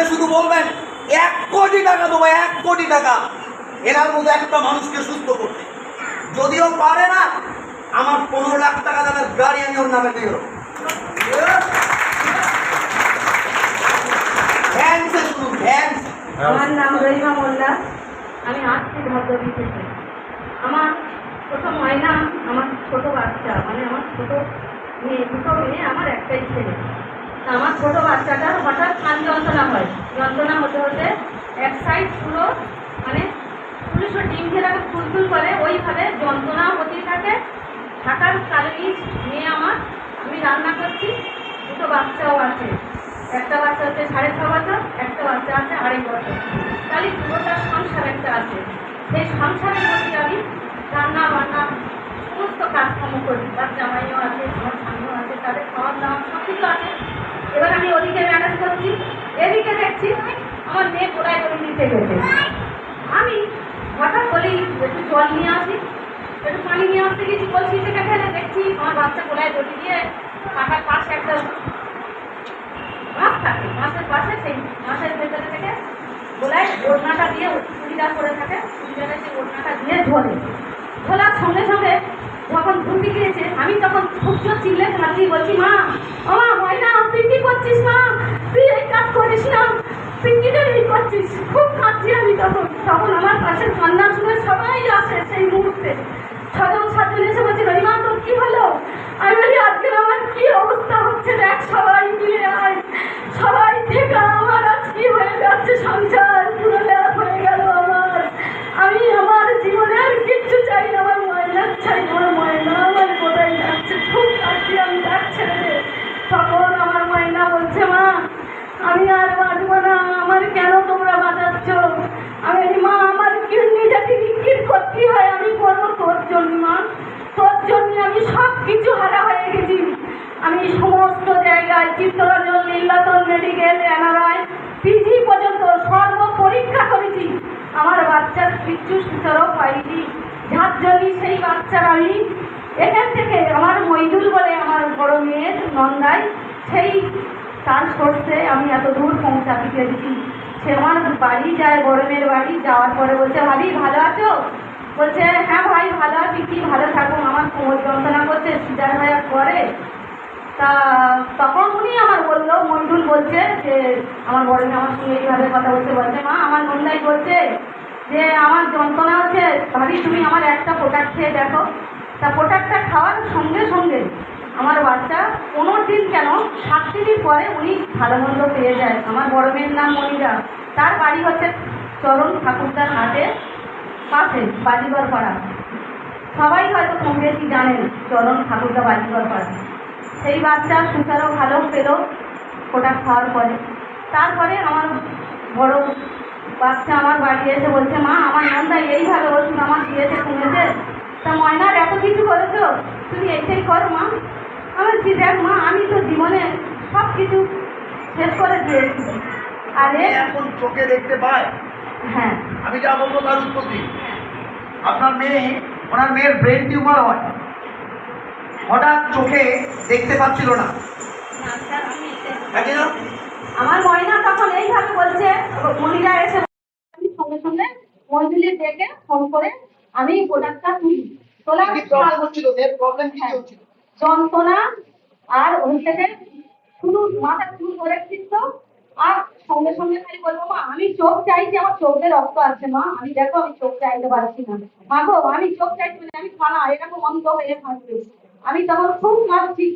আমাদেরকে শুধু বলবেন, এক কোটি টাকা দেবো, এক কোটি টাকা। এনার মধ্যে একটা মানুষকে সুস্থ করতে। যদিও পারে না, আমার পনেরো লাখ টাকা দামের গাড়ি আমি ওর নামে দিয়ে আমার নাম রহিমা মোল্লা আমি আসছি ভদ্রদী থেকে আমার ছোট ময়না, আমার ছোট বাচ্চা মানে আমার ছোট মেয়ে, দুটো মেয়ে, আমার একটাই ছেলে। আমার ছোট বাচ্চাটার হঠাৎ কান যন্ত্রণা হয় যন্ত্রণা হতে হতে এক সাইড পুরো মানে পুলিশ ডিম যেরকম ফুলফুল করে, ওইভাবে যন্ত্রণা হতে থাকে। থাকার কারণেই মেয়ে আমার, আমি রান্না করছি, দুটো বাচ্চাও আছে। একটা বাচ্চা হচ্ছে সাড়ে ছ বছর, একটা বাচ্চা আছে আড়াই বছর। তাহলে পুরোটা সংসার একটা আছে। সেই সংসারের মধ্যে আমি রান্না বান্না, সমস্ত কাজকর্ম করি। তার জামাইও আছে, আমার স্বামীও আছে, তাদের খাওয়ার দাওয়া সব কিছু আছে। এবার আমি ওদিকে ম্যানেজ করছি। এদিকে দেখছি আমার মেয়ে গোড়ায় করে নিতে গেছে। আমি হঠাৎ বলি, একটু জল নিয়ে আসি, একটু পানি নিয়ে আসতে গেছি। বলছি থেকে ফেলে দেখছি আমার বাচ্চা গোড়ায় দড়ি দিয়ে কাকার পাশে একটা মাছ থাকে। মাছের পাশে সেই মাছের ভেতরে থেকে গোলায় ওড়নাটা দিয়ে চুড়িদার করে থাকে। চুড়িদারে সেই ওড়নাটা দিয়ে ঝোলে ঝোলার সঙ্গে সঙ্গে যখন ধুতে গিয়েছে, আমি তখন খুব চিল্লে কাঁদছি বলছি, মা, ও মা ময়না তুই কি করছিস মা তুই এই কাজ করিস না তুই কি জন্য এই করছিস খুব কাঁদছি আমি তখন তখন আমার পাশে কান্না শুনে সবাই আসে সেই মুহূর্তে। ছজন সাতজন এসে বলছে রহিমা তোর কি হলো? আমি বলি আজকে আমার কি অবস্থা হচ্ছে? দেখ সবাই মিলে আয়। সবাই থেকে আমার আজ কি হয়ে যাচ্ছে? সংসার পুরো লেখ হয়ে গেল আমার। আমি আমার জীবনে আর কিচ্ছু চাই না আমার ময়না চাই না, আমার ময়না আমার কোথায় যাচ্ছে? খুব কাঁদছি আমি ডাক তখন আমার ময়না বলছে মা আমি আর বাঁচবো না। আমার কেন তোমরা বাঁচাচ্ছ? আমি মা আমার কিডনি যদি করতে হয় আমি করব তোর জন্য তোর জন্য আমি সব কিছু হারা হয়ে গেছি। আমি সমস্ত জায়গায় Chittaranjan Nilratan medical NRI PG পর্যন্ত সর্ব পরীক্ষা করেছি। আমার বাচ্চার কিচ্ছু সুতরাও পাইনি। যার জন্য সেই বাচ্চার আমি এখান থেকে আমার মইদুল বলে আমার বড় মেয়ের নন্দায় সেই তার সোর্সে আমি এত দূর পৌঁছাতে পেরেছি সে আমার বাড়ি যায় মেয়ের বাড়ি যাওয়ার পরে বলছে, ভাবি, ভালো আছো? বলছে হ্যাঁ ভাই, ভালো আছি, কি ভালো থাকব আমার কোমর যন্ত্রণা করছে, সিজার হওয়ার পরে তা তখন উনি আমার বলল মন্ডুল বলছে যে, আমার বড় মেয়ে আমার সঙ্গে এইভাবে কথা বলছে বলছে, মা, আমার নন্দাই বলছে যে, আমার যন্ত্রণা হচ্ছে, ভাবি, তুমি আমার একটা প্রোডাক্ট খেয়ে দেখো। তা প্রোডাক্টটা খাওয়ার সঙ্গে সঙ্গে আমার বাচ্চা পনেরো দিন কেন? সাত দিন পরে উনি ভালো মন্দ পেয়ে যায় আমার বড় মেয়ের নাম মনিরা। তার বাড়ি হচ্ছে চরণ ঠাকুরদার হাটে পাশে বাজিগর পাড়া সবাই হয়তো কম বেশি জানেন চরণ ঠাকুরদা বাজিগর পাড়া সেই বাচ্চা সুচারও ভালো পেল ওটা খাওয়ার পরে। তারপরে আমার বড় বাচ্চা আমার বাড়ি এসে বলছে, মা, আমার নন্দা এইভাবে ওষুধ আমার দিয়েছে শুনেছে। তা ময়নার এত কিছু করেছ? তুমি এইটাই করো, মা। বলছি দেখ মা আমি তো জীবনে সব কিছু শেষ করে দিয়েছি। আরে এখন চোখে দেখতে পাই। হ্যাঁ। আমি যা বলব তার দিন আপনার মেয়ে ওনার মেয়ের ব্রেন টিউমার হয়। হঠাৎ চোখে দেখতে পাচ্ছিল না। আমার ময়না তখন এইভাবে বলছে মনিরা এসে আমি সঙ্গে সঙ্গে মজুলি ডেকে ফোন করে আমি প্রোডাক্টটা তুলি তোলা। প্রবলেম কি। হচ্ছিল? যন্ত্রণা আর ওই থেকে শুধু মাথা শুরু করে দিত আর সঙ্গে সঙ্গে খালি বলব মা আমি চোখ চাইছি আমার চোখে রক্ত আছে মা। আমি দেখো আমি চোখ চাইতে পারছি না। মা গো আমি চোখ চাইছি মানে আমি খানা এরকম অন্ধ হয়ে থাকবে। আমি তখন খুব কাঁদছি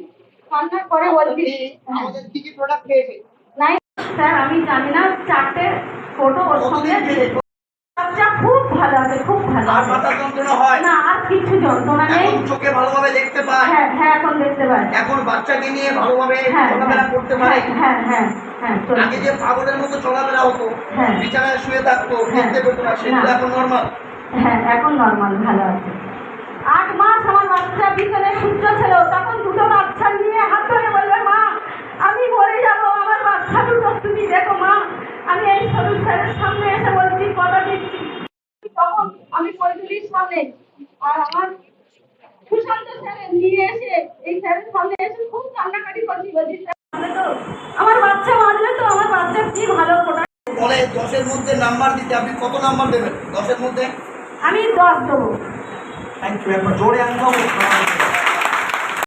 কান্নার পরে বলছি নাই স্যার আমি জানি না চারটে ফটো ওর সঙ্গে খুব ভালো আছে খুব ভালো আর মাথা যন্ত্রণা হয়। না আর কিছু যন্ত্রণা নেই এখন চোখে ভালোভাবে দেখতে পায়। হ্যাঁ হ্যাঁ এখন দেখতে পাই এখন বাচ্চাকে নিয়ে ভালোভাবে হ্যাঁ চলাফেরা করতে পারে। হ্যাঁ হ্যাঁ হ্যাঁ আগে যে পাগলের মতো চলাফেরা হতো হ্যাঁ। বিছানায় শুয়ে থাকতো হ্যাঁ। দেখতে পেতো না সেগুলো এখন নর্মাল হ্যাঁ এখন নর্মাল ভালো আছে। আট মাস আমার বাচ্চা পিছনে সূত্র ছিল তখন দুটো বাচ্চা নিয়ে হাত ধরে বলবে মা আমি মরে যাব আমার বাচ্চা দুটো তুমি দেখো মা। আমি এই সরু স্যারের সামনে এসে বলছি কথা দিচ্ছি তখন আমি পঁয়ত্রিশ সামনে আর আমার সুশান্ত স্যার নিয়ে এসে এই স্যারের সামনে এসে খুব কান্নাকাটি করছি বলছি "স্যার, বাঁচবে তো? আমার বাচ্চা বাঁচবে তো আমার বাচ্চা কি ভালো ফোটা মধ্যে নাম্বার দিতে আপনি কত নাম্বার দেবেন? দশের মধ্যে? আমি দশ দেবো। থ্যাংক ইউ একবার জোরে আনতে হবে।